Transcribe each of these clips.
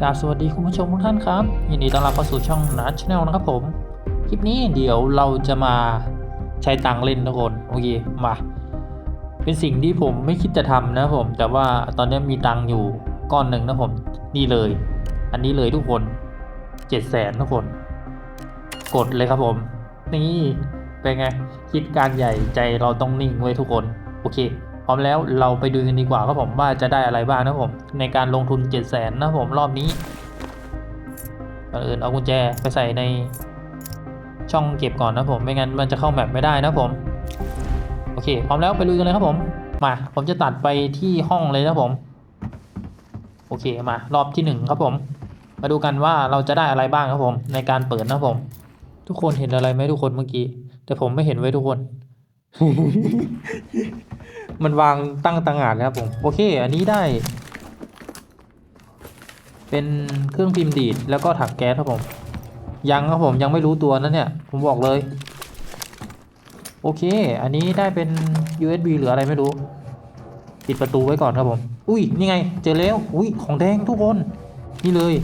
กราบสวัสดีคุณผู้ชมทุกท่านครับ ยินดีต้อนรับเข้าสู่ช่องนัทชาแนลนะครับผม คลิปนี้เดี๋ยวเราจะมาใช้ตังเล่นทุกคนโอเคมา เป็นสิ่งที่ผมไม่คิดจะทำนะผม แต่ว่าตอนนี้มีตังอยู่ก้อนหนึ่งนะผม นี่เลย อันนี้เลยทุกคนเจ็ดแสนทุกคน กดเลยครับผม นี่เป็นไง คิดการใหญ่ใจเราต้องนิ่งไว้ทุกคน โอเค ร้อมแล้วเราไปดูกันดีกว่าครับผมว่าจะได้อะไรบ้างนะผมในการลงทุน 7 0 0 0 0นนะผมรอบนี้ก่อนอื่นเอากุญแจไปใส่ในช่องเก็บก่อนนะผมไม่งั้นมันจะเข้าแมปไม่ได้นะผมโอเคพร้อมแล้วไปลุยกันเลยครับผมมาผมจะตัดไปที่ห้องเลยนะผมโอเคมารอบที่หนึ่งครับผม มาดูกันว่าเราจะได้อะไรบ้างครับผม ในการเปิดนะผม ทุกคนเห็นอะไรไหมทุกคนเมื่อกี้ แต่ผมไม่เห็นไว้ทุกคน มันวางตั้งต่างหากนะครับผม โอเค อันนี้ได้ เป็นเครื่องพิมพ์ดีดแล้วก็ถังแก๊สครับผม ยังครับผมยังไม่รู้ตัวนะเนี่ย ผมบอกเลย โอเค อันนี้ได้เป็น USB หรืออะไรไม่รู้ ปิดประตูไว้ก่อนครับผม อุ้ยนี่ไง เจอแล้ว อุ้ยของแดงทุกคน นี่เลย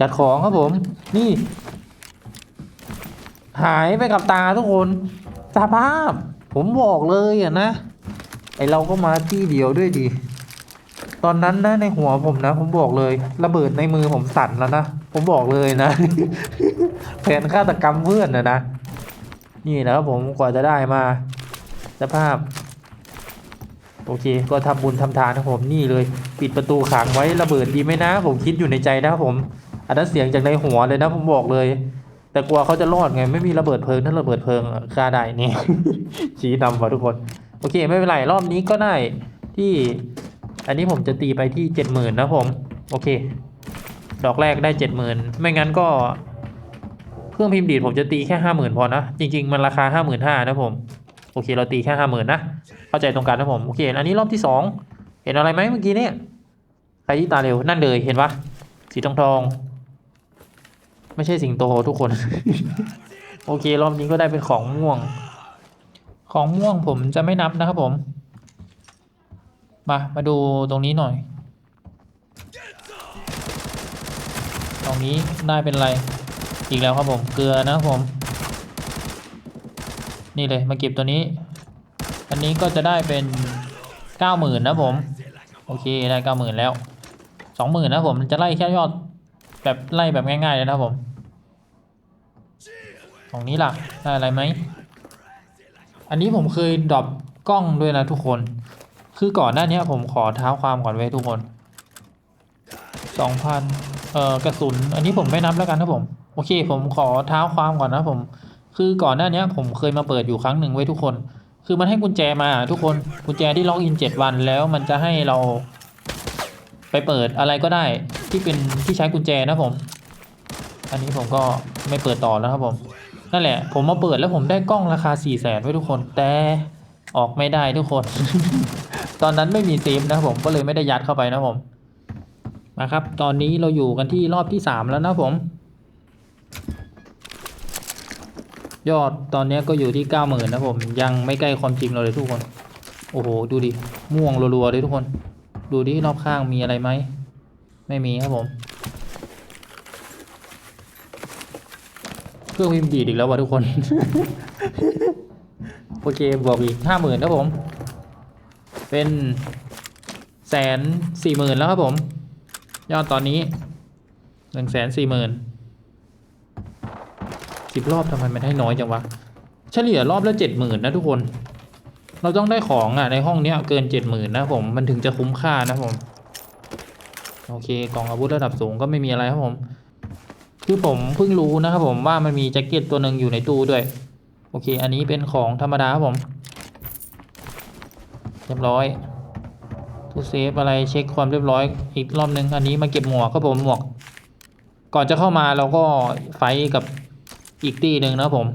จัดของครับผม นี่ หายไปกับตาทุกคนสภาพผมบอกเลยอะนะ ไอเราก็มาที่เดียวด้วยดิตอนนั้นนะในหัวผมนะ ผมบอกเลย ระเบิดในมือผมสั่นแล้วนะ ผมบอกเลยนะ แผนฆาตกรรมเพื่อนนะนะ นี่นะครับผมกว่าจะได้มาสภาพ โอเค ก็ทำบุญทำทานนะผมนี่เลย ปิดประตูขังไว้ระเบิดดีไหมนะ ผมคิดอยู่ในใจนะครับผมอันนั้นเสียงจากในหัวเลยนะผมบอกเลย แต่กลัวเขาจะรอดไง ไม่มีระเบิดเพลิงถ้าระเบิดเพลิงฆ่าได้นี่ชี้นำว่ะทุกคน โอเคไม่เป็นไรรอบนี้ก็ได้ที่ อันนี้ผมจะตีไปที่เจ็ดหมื่นนะผม โอเค ดอกแรกได้เจ็ดหมื่นไม่งั้นก็ เครื่องพิมพ์ดีดผมจะตีแค่ห้าหมื่นพอนะ จริง ๆ มันราคาห้าหมื่นห้านะผม โอเค เราตีแค่ห้าหมื่นนะ เข้าใจตรงกันนะผม โอเค อันนี้รอบที่สองเห็นอะไรไหมเมื่อกี้เนี่ยใครที่ตาเร็วนั่นเลยเห็นปะสีทองทอง ไม่ใช่สิงโตทุกคน โอเค รอบนี้ก็ได้เป็นของม่วง ของม่วงผมจะไม่นับนะครับผม มา มาดูตรงนี้หน่อย ตรงนี้ได้เป็นอะไร อีกแล้วครับผม เกลือนะครับผม นี่เลยมาเก็บตัวนี้ อันนี้ก็จะได้เป็นเก้าหมื่นนะผม โอเคได้เก้าหมื่นแล้วสองหมื่นนะผมจะไล่แค่ยอดแบบไล่แบบง่ายๆเลยนะผม ตรงนี้ล่ะ ได้อะไรไหม อันนี้ผมเคยดรอปกล้องด้วยนะทุกคน คือก่อนหน้านี้ผมขอเท้าความก่อนไว้ทุกคนสองพันเอ่อกระสุน อันนี้ผมไม่นับแล้วกันนะผม โอเค ผมขอเท้าความก่อนนะผม คือก่อนหน้านี้ผมเคยมาเปิดอยู่ครั้งหนึ่งไว้ทุกคน คือมันให้กุญแจมาทุกคน กุญแจที่ล็อกอินเจ็ดวันแล้วมันจะให้เรา ไปเปิดอะไรก็ได้ที่เป็นที่ใช้กุญแจนะผม อันนี้ผมก็ไม่เปิดต่อแล้วครับผม นั่นแหละ ผมมาเปิดแล้วผมได้กล้องราคา4ี่แสนไว้ทุกคน แต่ออกไม่ได้ทุกคน ตอนนั้นไม่มีเซฟนะผมก็เลยไม่ได้ยัดเข้าไปนะผมมาครับ ตอนนี้เราอยู่กันที่รอบที่สามแล้วนะผม ยอดตอนนี้ก็อยู่ที่เก้าหมื่นนะผม ยังไม่ใกล้ความจริงเราเลยทุกคน โอ้โห ดูดิ ม่วงรัวๆเลยทุกคน ดูดิรอบข้างมีอะไรไหม ไม่มีครับผม เครื่องพิมพ์ดีดอีกแล้ววะทุกคน โอเคบวกอีกห้าหมื่นครับผม เป็นแสนสี่หมื่นแล้วครับผม ยอดตอนนี้หนึ่งแสนสี่หมื่นสิบรอบทำไมมันให้น้อยจังวะ เฉลี่ยรอบละเจ็ดหมื่นนะทุกคน เราต้องได้ของอะในห้องเนี้ยเกินเจ็ดหมื่นนะผมมันถึงจะคุ้มค่านะผม โอเคกล่องอาวุธระดับสูงก็ไม่มีอะไรครับผม คือผมเพิ่งรู้นะครับผมว่ามันมีแจ็คเก็ตตัวหนึ่งอยู่ในตู้ด้วย โอเค อันนี้เป็นของธรรมดาครับผมเรียบร้อยตู้เซฟอะไรเช็คความเรียบร้อยอีกรอบนึงอันนี้มาเก็บหมวกครับผมหมวก ก่อนจะเข้ามาเราก็ไฟกับอีกตีหนึ่งนะครับผม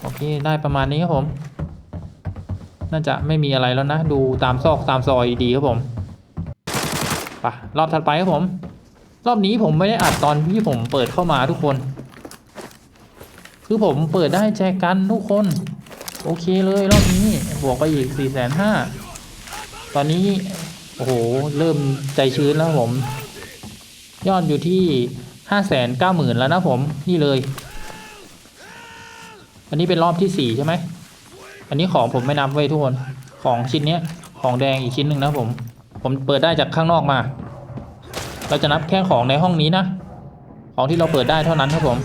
โอเคได้ประมาณนี้ครับผม น่าจะไม่มีอะไรแล้วนะ ดูตามซอกตามซอยดีครับผมไปรอบถัดไปครับผม รอบนี้ผมไม่ได้อัดตอนที่ผมเปิดเข้ามาทุกคน คือผมเปิดได้แจกันทุกคน โอเคเลยรอบนี้บวกไปอีกสี่แสนห้าตอนนี้ โอ้โห เริ่มใจชื้นแล้วผม ยอดอยู่ที่ห้าแสนเก้าหมื่นแล้วนะผม นี่เลย อันนี้เป็นรอบที่สี่ใช่ไหม อันนี้ของผมไม่นับไว้ทุกคน ของชิ้นนี้ของแดงอีกชิ้นหนึ่งนะผม ผมเปิดได้จากข้างนอกมา เราจะนับแค่ของในห้องนี้นะ ของที่เราเปิดได้เท่านั้นครับผม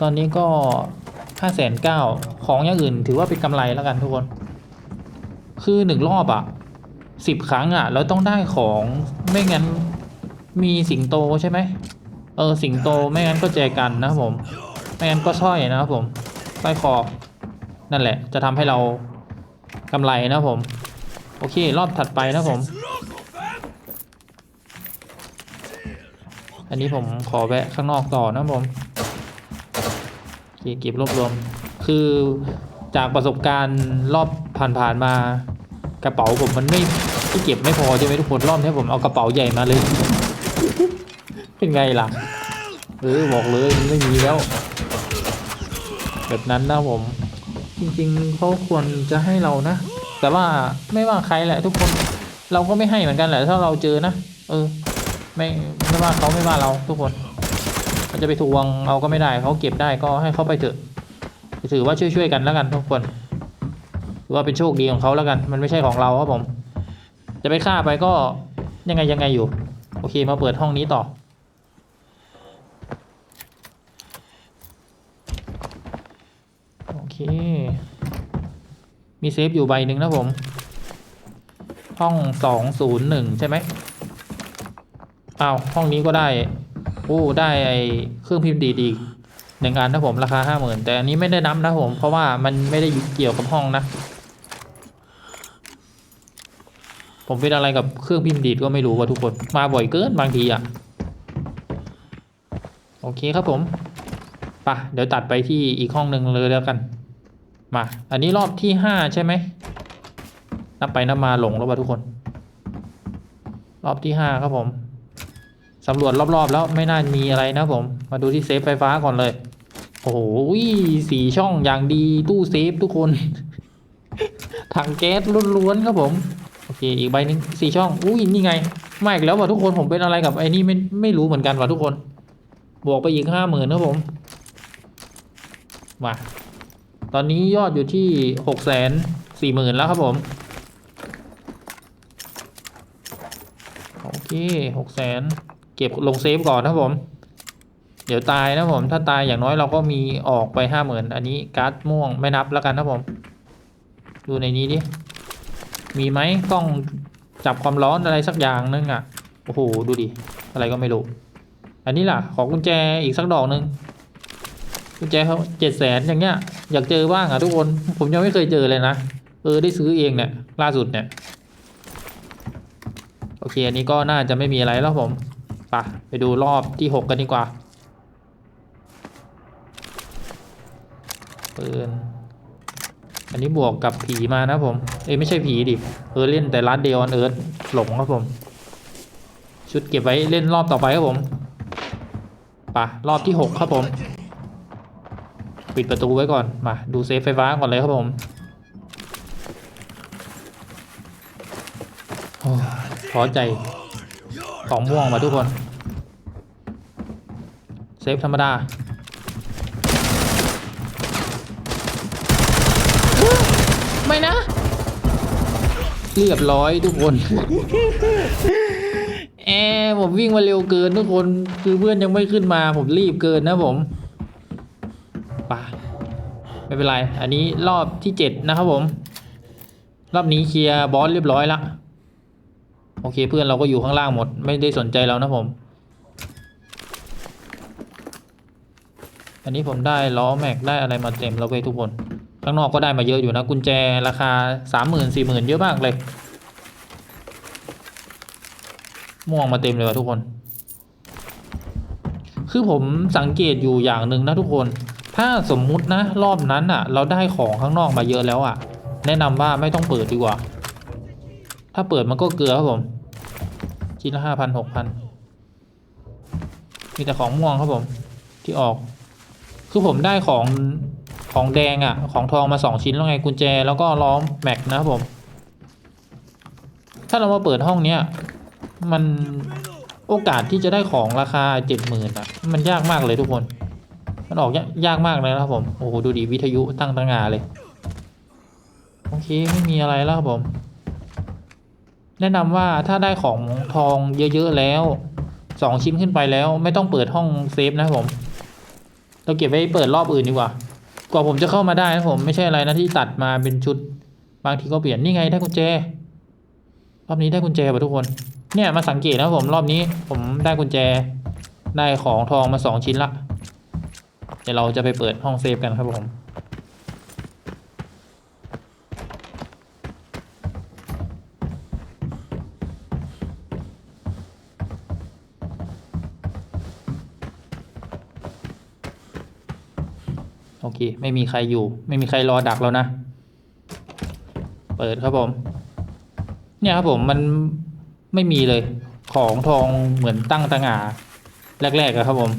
ตอนนี้ก็ห้าแสนเก้าของอย่างอื่นถือว่าเป็นกำไรแล้วกันทุกคน คือหนึ่งรอบอะสิบครั้งอะเราต้องได้ของไม่งั้นมีสิงโตใช่ไหมเออสิงโตไม่งั้นก็แจกันนะครับผมไม่งั้นก็สร้อยนะครับผมสร้อยคอนั่นแหละ จะทำให้เรากำไรนะครับผม โอเค รอบถัดไปนะครับผม อันนี้ผมขอแวะข้างนอกต่อนะผมเคเก็บรวบรวม คือจากประสบการณ์รอบผ่านๆมากระเป๋าผมมันไม่ที่เก็บไม่พอใช่ไหมทุกคนรอบนี้ผมเอากระเป๋าใหญ่มาเลย เป็นไงล่ะเออบอกเลยมันไม่มีแล้ว แบบนั้นนะผม จริงๆเขาควรจะให้เรานะ แต่ว่าไม่ว่าใครแหละทุกคนเราก็ไม่ให้เหมือนกันแหละถ้าเราเจอนะ เออ ไม่ไม่ว่าเขาไม่ว่าเราทุกคน มันจะไปทวงเอาก็ไม่ได้เขาเก็บได้ก็ให้เขาไปเถอะถือว่าช่วยๆกันแล้วกันทุกคนถือว่าเป็นโชคดีของเขาแล้วกัน มันไม่ใช่ของเราครับผม จะไปฆ่าไปก็ยังไงยังไงอยู่ โอเคมาเปิดห้องนี้ต่อโอเค มีเซฟอยู่ใบหนึ่งนะผม ห้องสองศูนย์หนึ่งใช่ไหม อ้าวห้องนี้ก็ได้โอ้ได้ไอเครื่องพิมพ์ดีดอีกหนึ่งอันนะผมราคาห้าหมื่นแต่อันนี้ไม่ได้นับนะผมเพราะว่ามันไม่ได้เกี่ยวกับห้องนะ ผมเป็นอะไรกับเครื่องพิมพ์ดีดก็ไม่รู้ว่าทุกคนมาบ่อยเกินบางทีอะโอเคครับผมปะเดี๋ยวตัดไปที่อีกห้องหนึ่งเลยแล้วกัน มา อันนี้รอบที่ห้าใช่ไหมนับไปนับมาหลงแล้วว่ะทุกคน รอบที่ห้าครับผม สำรวจรอบๆ แล้วไม่น่ามีอะไรนะผม มาดูที่เซฟไฟฟ้าก่อนเลย โอ้โหสีช่องอย่างดีตู้เซฟทุกคน ถังแก๊สล้วนๆครับผม โอเค อีกใบหนึ่งสี่ช่อง อุ้ยนี่ไงมาอีกแล้วว่ะทุกคนผมเป็นอะไรกับไอ้นี่ไม่ไม่รู้เหมือนกันว่ะทุกคน บวกไปอีกห้าหมื่นครับผม มา ตอนนี้ยอดอยู่ที่หกแสนสี่หมื่นแล้วครับผม โอเคหกแสน เก็บลงเซฟก่อนนะผม เดี๋ยวตายนะผม ถ้าตายอย่างน้อยเราก็มีออกไปห้าหมื่นอันนี้การ์ดม่วงไม่นับแล้วกันนะผม ดูในนี้ดิ มีไหมกล้องจับความร้อนอะไรสักอย่างนึงอะ โอ้โห ดูดิ อะไรก็ไม่รู้ อันนี้ล่ะ ขอกุญแจอีกสักดอกหนึ่งกุญแจเขาเจ็ดแสนอย่างเงี้ย อยากเจอบ้างอะทุกคน ผมยังไม่เคยเจอเลยนะ เออได้ซื้อเองเนี่ยล่าสุดเนี่ย โอเค อันนี้ก็น่าจะไม่มีอะไรแล้วผม ปะไปดูรอบที่หกกันดีกว่าปืนอันนี้บวกกับผีมานะผม เอ้ยไม่ใช่ผีดิ เออเล่นแต่ลัดเดออนเอิร์ธหลงครับผม ชุดเก็บไว้เล่นรอบต่อไปครับผมปะรอบที่หกครับผม ปิดประตูไว้ก่อน มาดูเซฟไฟฟ้าก่อนเลยครับผมโอ้ยท้อใจ ของม่วงมาทุกคน เซฟธรรมดา ไม่นะ เรียบร้อยทุกคนแอร์ผมวิ่งมาเร็วเกินทุกคนคือเพื่อนยังไม่ขึ้นมาผมรีบเกินนะผมไป่ะไม่เป็นไร อันนี้รอบที่เจ็ดนะครับผม รอบนี้เคลียร์บอสเรียบร้อยละ โอเคเพื่อนเราก็อยู่ข้างล่างหมด ไม่ได้สนใจเรานะผม อันนี้ผมได้ล้อแม็กได้อะไรมาเต็มแล้วเว้ยทุกคน ข้างนอกก็ได้มาเยอะอยู่นะกุญแจราคาสามหมื่นสี่หมื่นเยอะมากเลย ม่วงมาเต็มเลยว่ะทุกคน คือผมสังเกตอยู่อย่างหนึ่งนะทุกคน ถ้าสมมุตินะรอบนั้นอะ เราได้ของข้างนอกมาเยอะแล้วอะ แนะนำว่าไม่ต้องเปิดดีกว่า ถ้าเปิดมันก็เกลือครับผมชิ้นละห้าพันหกพันมีแต่ของม่วงครับผมที่ออก คือผมได้ของของแดงอะ่ะ ของทองมาสองชิ้นแล้วไงกุญแจแล้วก็ล้อมแม็กนะครับผม ถ้าเรามาเปิดห้องเนี้ยมันโอกาสที่จะได้ของราคาเจ็ดหมื่นอะ มันยากมากเลยทุกคน มันออกยากยากมากเลยนะครับผม โอ้โหดูดิวิทยุตั้งตั้งงาเลย โอเคไม่มีอะไรแล้วครับผม แนะนำว่าถ้าได้ของทองเยอะๆแล้วสองชิ้นขึ้นไปแล้ว ไม่ต้องเปิดห้องเซฟนะครับผม เราเก็บไว้เปิดรอบอื่นดีกว่า กว่าผมจะเข้ามาได้นะผมไม่ใช่อะไรนะที่ตัดมาเป็นชุด บางทีก็เปลี่ยนนี่ไงได้กุญแจ รอบนี้ได้กุญแจป่ะทุกคน เนี่ยมาสังเกตนะผมรอบนี้ ผมได้กุญแจได้ของทองมาสองชิ้นละ เดี๋ยวเราจะไปเปิดห้องเซฟกันครับผม เค ไม่มีใครอยู่ ไม่มีใครรอดักแล้วนะ เปิดครับผม เนี่ยครับผมมันไม่มีเลย ของทองเหมือนตั้งตางาแรกๆอะครับผม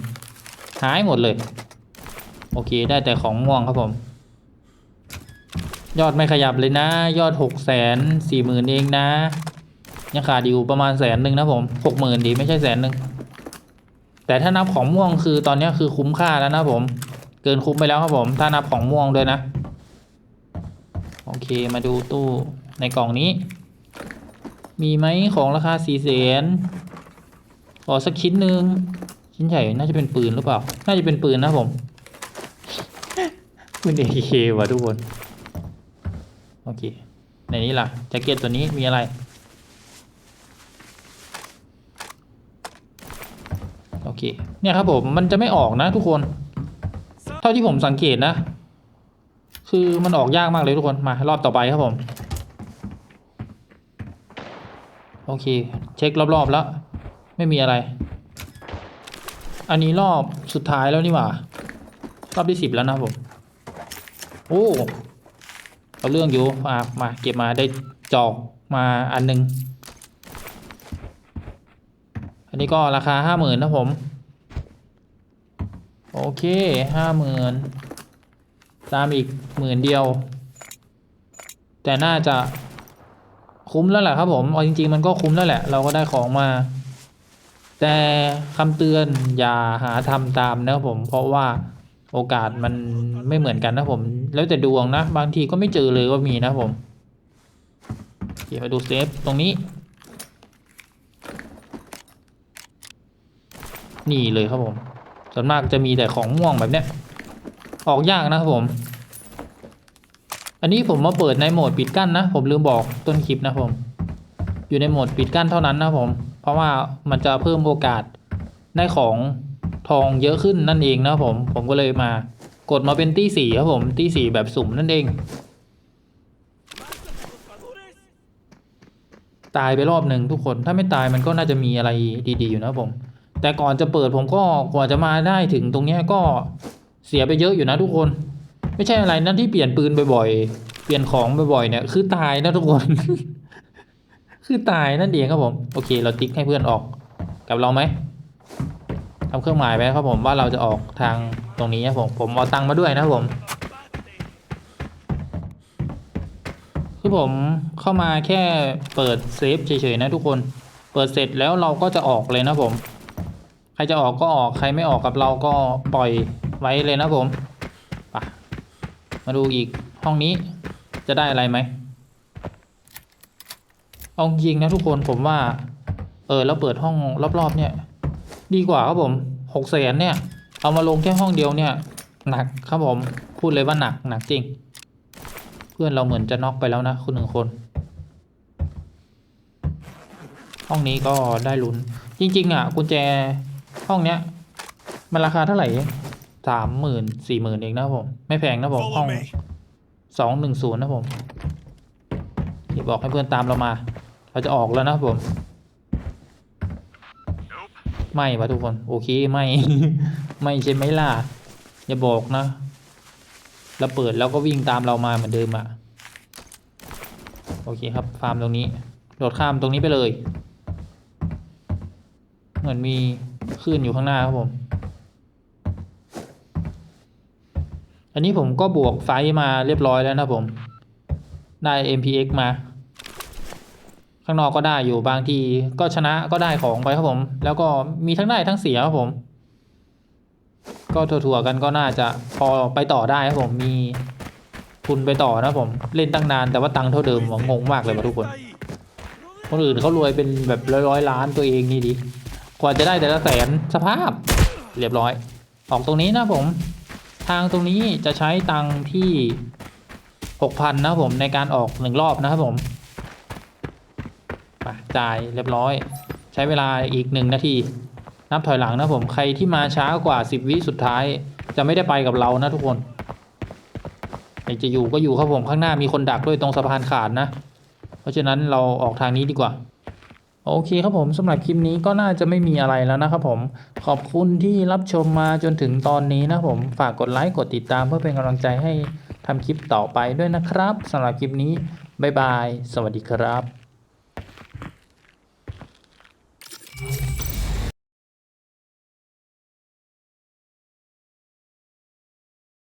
หายหมดเลย โอเคได้แต่ของม่วงครับผม ยอดไม่ขยับเลยนะ ยอดหกแสนสี่หมื่นเองนะ ยังขาดอยู่ประมาณแสนหนึ่งนะผมหกหมื่นดีไม่ใช่แสนหนึ่งแต่ถ้านับของม่วงคือตอนนี้คือคุ้มค่าแล้วนะผม เกินคุ้มไปแล้วครับผม ถ้านับของม่วงด้วยนะ โอเคมาดูตู้ในกล่องนี้ มีไหมของราคาสี่แสนขอสักชิ้นหนึ่งชิ้นใหญ่น่าจะเป็นปืนหรือเปล่า น่าจะเป็นปืนนะผมปืนเอเคว่ะทุกคน โอเค ในนี้ล่ะแจ็คเก็ตตัวนี้มีอะไรโอเค เนี่ยครับผม มันจะไม่ออกนะทุกคนาที่ผมสังเกตนะ คือมันออกยากมากเลยทุกคนมารอบต่อไปครับผม โอเค เช็ครอบๆแล้ว ไม่มีอะไร อันนี้รอบสุดท้ายแล้วนี่หว่ารอบที่สิบแล้วนะผม โอ้เอาเรื่องอยู่มามาเก็บมาได้จอกมาอันหนึง อันนี้ก็ราคาห้าหมื่นนะผม โอเคห้าหมื่นตามอีกหมื่นเดียว แต่น่าจะคุ้มแล้วแหละครับผมเอาจริง ๆ มันก็คุ้มแล้วแหละ เราก็ได้ของมา แต่คำเตือนอย่าหาทำตามนะครับผม เพราะว่าโอกาสมันไม่เหมือนกันนะผม แล้วแต่ดวงนะ บางทีก็ไม่เจอเลยก็มีนะผมเดี๋ยวมาดูเซฟตรงนี้ นี่เลยครับผม ส่วนมากจะมีแต่ของม่วงแบบเนี้ย ออกยากนะครับผม อันนี้ผมมาเปิดในโหมดปิดกั้นนะ ผมลืมบอกต้นคลิปนะผม อยู่ในโหมดปิดกั้นเท่านั้นนะผม เพราะว่ามันจะเพิ่มโอกาสได้ของทองเยอะขึ้นนั่นเองนะผม ผมก็เลยมากดมาเป็นตี้สี่ครับผมตี้สี่แบบสุ่มนั่นเอง ตายไปรอบหนึ่งทุกคนถ้าไม่ตายมันก็น่าจะมีอะไรดีๆอยู่นะผม แต่ก่อนจะเปิดผมก็กว่าจะมาได้ถึงตรงนี้ก็เสียไปเยอะอยู่นะทุกคน ไม่ใช่อะไรนั่นที่เปลี่ยนปืนบ่อยๆ เปลี่ยนของบ่อยๆเนี่ยคือตายนะทุกคน คือตายนั่นเองครับผม โอเค เราติ๊กให้เพื่อนออกกับเราไหมทำเครื่องหมายไปครับผมว่าเราจะออกทางตรงนี้ครับผมผมเอาตังค์มาด้วยนะผมคือผมเข้ามาแค่เปิดเซฟเฉยๆนะทุกคน เปิดเสร็จแล้วเราก็จะออกเลยนะผม ครจะออกก็ออกใครไม่ออกกับเราก็ปล่อยไว้เลยนะผมไปมาดูอีกห้องนี้จะได้อะไรไหมเอาจริงนะทุกคนผมว่า เออแล้วเปิดห้องรอบๆ เนี่ย ดีกว่าครับผมหกแสนเนี่ย เอามาลงแค่ห้องเดียวเนี่ย หนักครับผมพูดเลยว่าหนักหนักจริง เพื่อนเราเหมือนจะน็อกไปแล้วนะคุณหนึ่งคน ห้องนี้ก็ได้ลุ้น จริง ๆ อะกุญแจ ห้องเนี้ย มันราคาเท่าไหร่สามหมื่นสี่หมื่นเองนะครับผม ไม่แพงนะผมห้อ Follow ง me. สองหนึ่งศูนย์นะผมที่บอกให้เพื่อนตามเรามา เราจะออกแล้วนะครับผมไม่วะทุกคน โอเคไม่ ไม่ใช่ไหมล่ะอย่าบอกนะแล้วเปิดแล้วก็วิ่งตามเรามาเหมือนเดิมอะโอเคครับ ฟาร์มตรงนี้ โดดข้ามตรงนี้ไปเลย เหมือนมี คลื่นอยู่ข้างหน้าครับผม อันนี้ผมก็บวกไฟมาเรียบร้อยแล้วนะผม ได้ MPX มา ข้างนอกก็ได้อยู่บางทีก็ชนะก็ได้ของไปครับผม แล้วก็มีทั้งได้ทั้งเสียครับผม ก็ถั่วๆกันก็น่าจะพอไปต่อได้ครับผมมีทุนไปต่อนะครับผมเล่นตั้งนานแต่ว่าตังค์เท่าเดิมผมงงมากเลยว่ะทุกคน คนอื่นเขารวยเป็นแบบร้อยร้อยๆล้านตัวเองนี่ดิ กว่าจะได้แต่ละแสนสภาพเรียบร้อย ออกตรงนี้นะผม ทางตรงนี้จะใช้ตังที่หกพันนะผมในการออกหนึ่งรอบนะครับผมไปจ่ายเรียบร้อย ใช้เวลาอีกหนึ่งนาทีนับถอยหลังนะผมใครที่มาช้ากว่าสิบวิสุดท้าย จะไม่ได้ไปกับเรานะทุกคนใจะอยู่ก็อยู่ครับผมข้างหน้ามีคนดักด้วยตรงสะพานขาดนะ เพราะฉะนั้นเราออกทางนี้ดีกว่า โอเคครับผมสำหรับคลิปนี้ก็น่าจะไม่มีอะไรแล้วนะครับผมขอบคุณที่รับชมมาจนถึงตอนนี้นะครับผมฝากกดไลค์กดติดตามเพื่อเป็นกำลังใจให้ทำคลิปต่อไปด้วยนะครับสำหรับคลิปนี้บ๊ายบาย สวัสดีครับ